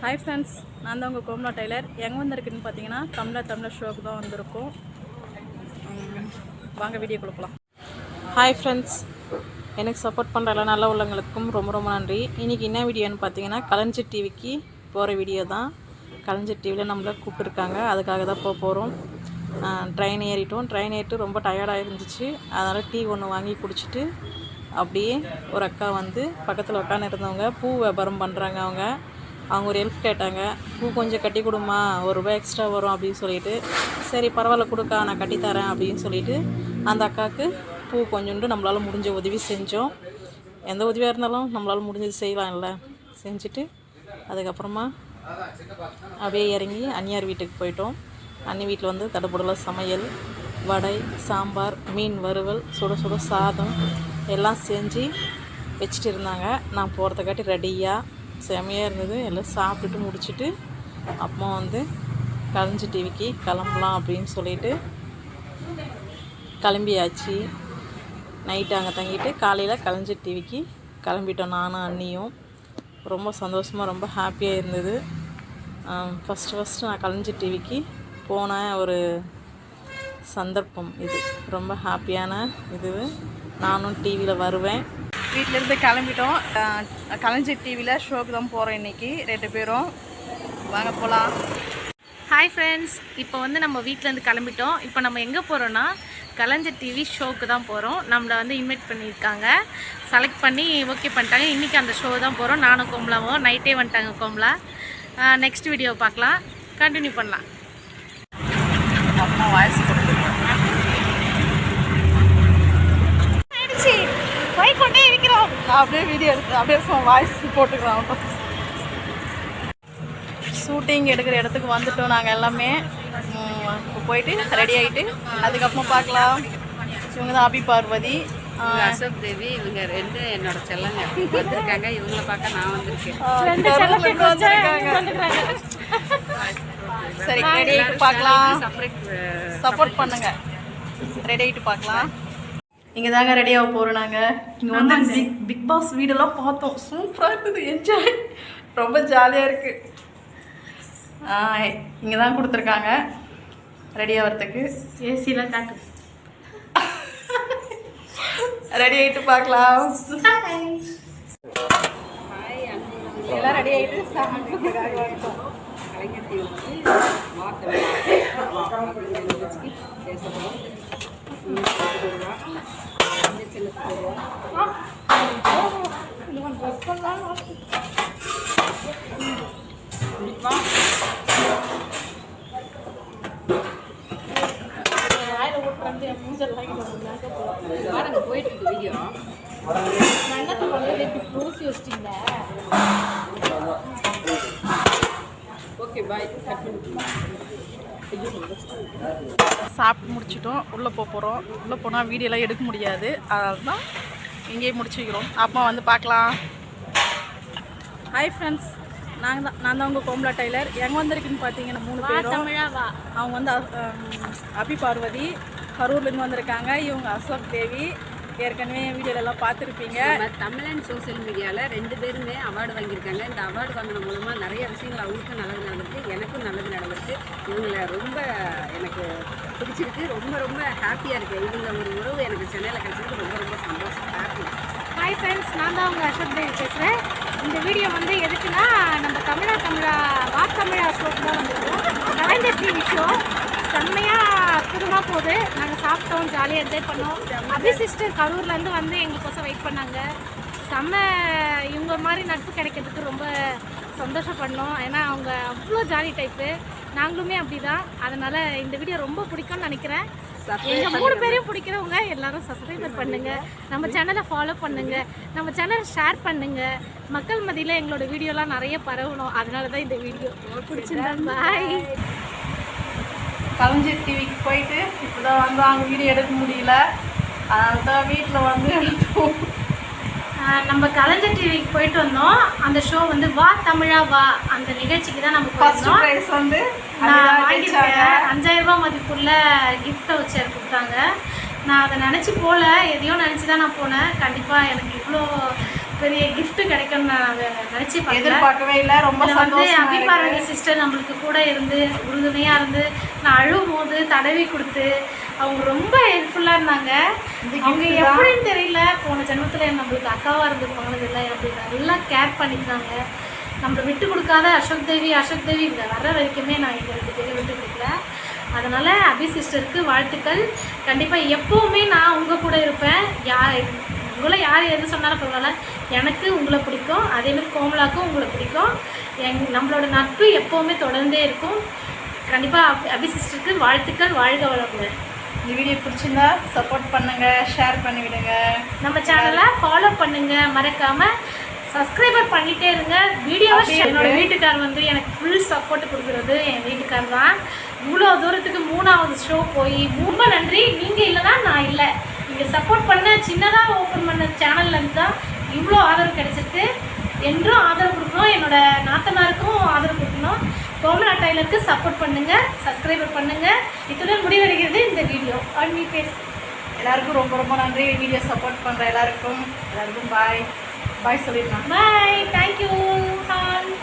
Hi friends நான் தான் உங்கள் கோமலா டெய்லர். எங்கே வந்திருக்குன்னு பார்த்தீங்கன்னா தமிழர் தமிழர் ஷோக்கு தான் வந்திருக்கோம். வாங்க வீடியோ கொடுக்கலாம் ஹாய் ஃப்ரெண்ட்ஸ் எனக்கு சப்போர்ட் பண்ணுற எல்லா நல்ல உள்ளவங்களுக்கும் ரொம்ப ரொம்ப நன்றி. இன்றைக்கி என்ன வீடியோன்னு பார்த்தீங்கன்னா கலைஞர் டிவிக்கு போகிற வீடியோ தான். கலைஞர் டிவியில் நம்மளை கூப்பிட்டுருக்காங்க. அதுக்காக தான் போக போகிறோம் ட்ரெயின் ஏறிட்டோம். ட்ரெயின் ஏறிட்டு ரொம்ப டயர்டாக இருந்துச்சு. அதனால் டீ ஒன்று வாங்கி குடிச்சிட்டு அப்படியே ஒரு அக்கா வந்து பக்கத்தில் உட்காந்து இருந்தவங்க பூ வியாபாரம் பண்ணுறாங்க அவங்க. அவங்க ஒரு ஹெல்ப் கேட்டாங்க. பூ கொஞ்சம் கட்டி கொடுமா ஒரு ரூபாய் எக்ஸ்ட்ரா வரும் அப்படின்னு சொல்லிட்டு. சரி பரவாயில்ல கொடுக்கா நான் கட்டித்தரேன் அப்படின்னு சொல்லிட்டு அந்த அக்காவுக்கு பூ கொஞ்சோண்டு நம்மளால் முடிஞ்ச உதவி செஞ்சோம். எந்த உதவியாக இருந்தாலும் நம்மளால் முடிஞ்சது செய்யலாம்ல செஞ்சுட்டு அதுக்கப்புறமா அப்படியே இறங்கி அந்நியார் வீட்டுக்கு போயிட்டோம். அன்னி வீட்டில் வந்து தடபுடல சமையல் வடை சாம்பார் மீன் வறுவல் சுட சுட சாதம் எல்லாம் செஞ்சு வச்சுட்டு இருந்தாங்க. நான் போகிறதுக்காட்டி ரெடியாக செமையாக இருந்தது. எல்லாம் சாப்பிட்டுட்டு முடிச்சுட்டு அப்போ வந்து கலைஞ்சி டிவிக்கு கிளம்பலாம் அப்படின்னு சொல்லிட்டு கிளம்பியாச்சு. நைட்டு அங்கே தங்கிட்டு காலையில் கலைஞ்சி டிவிக்கு கிளம்பிட்டோம். நானும் அண்ணியும். ரொம்ப சந்தோஷமாக ரொம்ப ஹாப்பியாக இருந்தது. ஃபஸ்ட்டு ஃபஸ்ட்டு நான் கலைஞ்சி டிவிக்கு போன ஒரு சந்தர்ப்பம் இது. ரொம்ப ஹாப்பியான இது. நானும் டிவியில் வருவேன். வீட்டிலேருந்து கிளம்பிட்டோம். அஹ் கலைஞர் டிவியில் ஷோக்கு தான் போகிறோம் இன்றைக்கி ரெண்டு பேரும். வாங்க போகலாம் ஹாய் ஃப்ரெண்ட்ஸ் இப்போ வந்து நம்ம வீட்டிலேருந்து கிளம்பிட்டோம். இப்போ நம்ம எங்கே போகிறோன்னா கலைஞர் டிவி ஷோக்கு தான் போகிறோம் நம்மளை வந்து இன்வைட் பண்ணியிருக்காங்க. செலக்ட் பண்ணி ஓகே பண்ணிட்டாங்க. இன்றைக்கி அந்த ஷோ தான் போகிறோம் நானும் கோமலாவும். நைட்டே வந்துட்டாங்க கோமலா. நெக்ஸ்ட் வீடியோ பார்க்கலாம். கண்டினியூ பண்ணலாம் அம்மா வாய்ஸ் ஆயிடுச்சு போய் கொண்டே இருக்கிறோம் நான் அப்படியே வீடியோ எடுத்து அப்படியே வாய்ஸ் போட்டுக்கிறோம் ஷூட்டிங் எடுக்கிற இடத்துக்கு வந்துட்டோம் நாங்கள் எல்லாமே. போயிட்டு ரெடி ஆகிட்டு அதுக்கப்புறம் பார்க்கலாம். இவங்க தான் அபி பார்வதி. இவங்க அசோக் தேவி இவங்க ரெண்டு என்னோட செல்லங்க. வந்திருக்காங்க இவங்கள பார்க்க நான் வந்திருக்கேன். சரி ரெடி ஆகிட்டு பார்க்கலாம். செப்பரேட் சப்போர்ட் பண்ணுங்க. ரெடி ஆகிட்டு பார்க்கலாம். இங்கே தாங்க ரெடியாக போகிறோம் நாங்கள் இங்கே வந்து பிக் பிக் பாஸ் வீடெல்லாம் பார்த்தோம். சூப்பராக இருந்தது. என்ஜாய் ரொம்ப ஜாலியாக இருக்குது இங்கே தான் கொடுத்துருக்காங்க. ரெடி ஆகிறதுக்கு ஏசியில் காட்டு. ரெடி ஆகிட்டு பார்க்கலாம். எல்லாம் ரெடி ஆகிட்டு கலைஞர் டிவி வந்து வார்த்தை நிகழ்ச்சிக்கு பேச போகிறோம் செல்லத்துக்கு வருவோம் பாருங்க போயிட்டு இருக்கு ஓகே பாய் சாப்பிட்டு முடிச்சிட்டோம். உள்ளே போக போகிறோம் உள்ளே போனால் வீடியோலாம் எடுக்க முடியாது. அதனால தான் இங்கேயே முடிச்சுக்கிறோம். அப்பா வந்து பார்க்கலாம். ஹாய் ஃப்ரெண்ட்ஸ் நாங்கள் தான் நான் தான் உங்கள் கோமலா டெய்லர். எங்கே வந்திருக்குன்னு பார்த்தீங்கன்னா மூணு பேரும். அவங்க வந்து அபி பார்வதி கரூர்லேருந்து வந்திருக்காங்க. இவங்க அசோக் தேவி ஏற்கனவே வீடியோல எல்லாம் பார்த்துருப்பீங்க. நம்ம தமிழன் சோஷியல் மீடியாவில் ரெண்டு பேருமே அவார்டு வாங்கியிருக்காங்க. இந்த அவார்டு வாங்கின மூலமாக நிறைய விஷயங்கள் அவங்களுக்கும் நல்லது நடந்திருக்கு எனக்கும் நல்லது நடந்திருக்கு. இவங்களை ரொம்ப எனக்கு பிடிச்சிருக்கு. ரொம்ப ரொம்ப ஹாப்பியாக இருக்குது இவங்க ஒரு உறவு எனக்கு சென்னையில் கிடைச்சதுக்கு ரொம்ப ரொம்ப சந்தோஷம். ஹாப்பி ஹாய் ஃப்ரெண்ட்ஸ் நான் தான் உங்கள் அசோக் தேவி பேசுகிறேன் இந்த வீடியோ வந்து எதுக்குன்னா நம்ம தமிழா தமிழா வா தமிழா ஷோக்கு தான் வந்திருக்கோம். கலைஞர் டிவி ஷோ செம்மையாக புதுமாக போகுது. நாங்கள் சாப்பிட்டோம் ஜாலியாக என்ஜாய் பண்ணோம். அபி சிஸ்டர் கரூர்லேருந்து வந்து எங்களுக்கோசம் வெயிட் பண்ணாங்க. செம்ம இவங்க மாதிரி நட்பு கிடைக்கிறதுக்கு ரொம்ப சந்தோஷப்படணும். ஏன்னா அவங்க அவ்வளோ ஜாலி டைப்பு நாங்களுமே அப்படி தான் அதனால் இந்த வீடியோ ரொம்ப பிடிக்கும்னு நினைக்கிறேன். எங்க மூணு பேரையும் பிடிக்கிறவங்க எல்லாரும் சப்ஸ்கிரைபர் பண்ணுங்க. நம்ம சேனலை ஃபாலோ பண்ணுங்க. நம்ம சேனலை ஷேர் பண்ணுங்க. மக்கள் மத்தியில் எங்களோட வீடியோலாம் நிறைய பரவணும். அதனால தான் இந்த வீடியோ பிடிச்சிருந்தா பாய் கலைஞர் டிவிக்கு போயிட்டு இப்போ தான் வந்து அவங்க வீடியோ எடுக்க முடியல. அதனால தான் வீட்டில் வந்து எடுத்தோம். நம்ம கலைஞர் டிவிக்கு போயிட்டு வந்தோம். அந்த ஷோ வந்து வா தமிழா வா அந்த நிகழ்ச்சிக்கு தான் நம்ம போயிருந்தோம். ப்ரைஸ் வந்து நான் வாங்கியிருக்கேன். அஞ்சாயிரம் ரூபாய் மதிப்புள்ள கிஃப்ட் வச்சர் கொடுத்தாங்க நான் அதை நினச்சி போகல எதையோ நினச்சி தான் நான் போனேன். கண்டிப்பாக எனக்கு இவ்வளோ பெரிய gift கிடைக்கும்னு நான் நினச்சி எதிர்பார்க்கவே இல்லை. ரொம்ப வந்து அபிபாரதி சிஸ்டர் நம்மளுக்கு கூட இருந்து உறுதுணையாக இருந்து நான் அழுவும் போது தடவி கொடுத்து அவங்க ரொம்ப ஹெல்ப்ஃபுல்லாக இருந்தாங்க. அவங்க எப்படின்னு தெரியல. போன ஜென்மத்தில் நம்மளுக்கு அக்காவாக இருந்து போனதில்லை அப்படி நல்லா கேர் பண்ணிக்கிறாங்க. நம்மளை விட்டு கொடுக்காத அசோக் தேவி அசோக் தேவி இங்கே வர்ற வரைக்குமே நான் எங்கள் ரெண்டு பேரும் விட்டு கொடுக்கல அதனால் அபி சிஸ்டருக்கு வாழ்த்துக்கள். கண்டிப்பாக எப்போவுமே நான் உங்கள் கூட இருப்பேன். யார் உங்களை யார் எது சொன்னாலும் பரவாயில்ல. எனக்கு உங்களை பிடிக்கும் அதேமாதிரி கோமலாக்கும் உங்களை பிடிக்கும். எங் நம்மளோட நட்பு எப்போவுமே தொடர்ந்தே இருக்கும். கண்டிப்பாக அபி சிஸ்டருக்கு வாழ்த்துக்கள் வாழ்க வளமுடன். இந்த வீடியோ பிடிச்சிருந்தா சப்போர்ட் பண்ணுங்க ஷேர் பண்ணி விடுங்க நம்ம சேனலை ஃபாலோ பண்ணுங்க. மறக்காம சப்ஸ்கிரைபர் பண்ணிட்டே இருங்க. வீடியோவை என்னோட வீட்டுக்கார் வந்து எனக்கு ஃபுல் சப்போர்ட் கொடுக்குறது என் வீட்டுக்கார் தான். இவ்வளோ தூரத்துக்கு மூணாவது ஷோ போய் ரொம்ப நன்றி. நீங்கள் நீங்கள் சப்போர்ட் பண்ண சின்னதாக ஓப்பன் பண்ண சேனல்லேருந்து தான் இவ்வளோ ஆதரவு கிடைச்சிருக்கு. என்றும் ஆதரவு கொடுக்கணும். என்னோட நாத்தனாருக்கும் ஆதரவு கொடுக்கணும். கோமலா டைலருக்கு சப்போர்ட் பண்ணுங்க சப்ஸ்கிரைபர் பண்ணுங்க. இத்துடன் முடிவடைகிறது இந்த வீடியோ. அண்ட் பேச. எல்லாருக்கும் ரொம்ப ரொம்ப நன்றி. வீடியோ சப்போர்ட் பண்ணுற எல்லாருக்கும். எல்லாருக்கும் பாய் பாய் சொல்லிடலாம். You. Bye.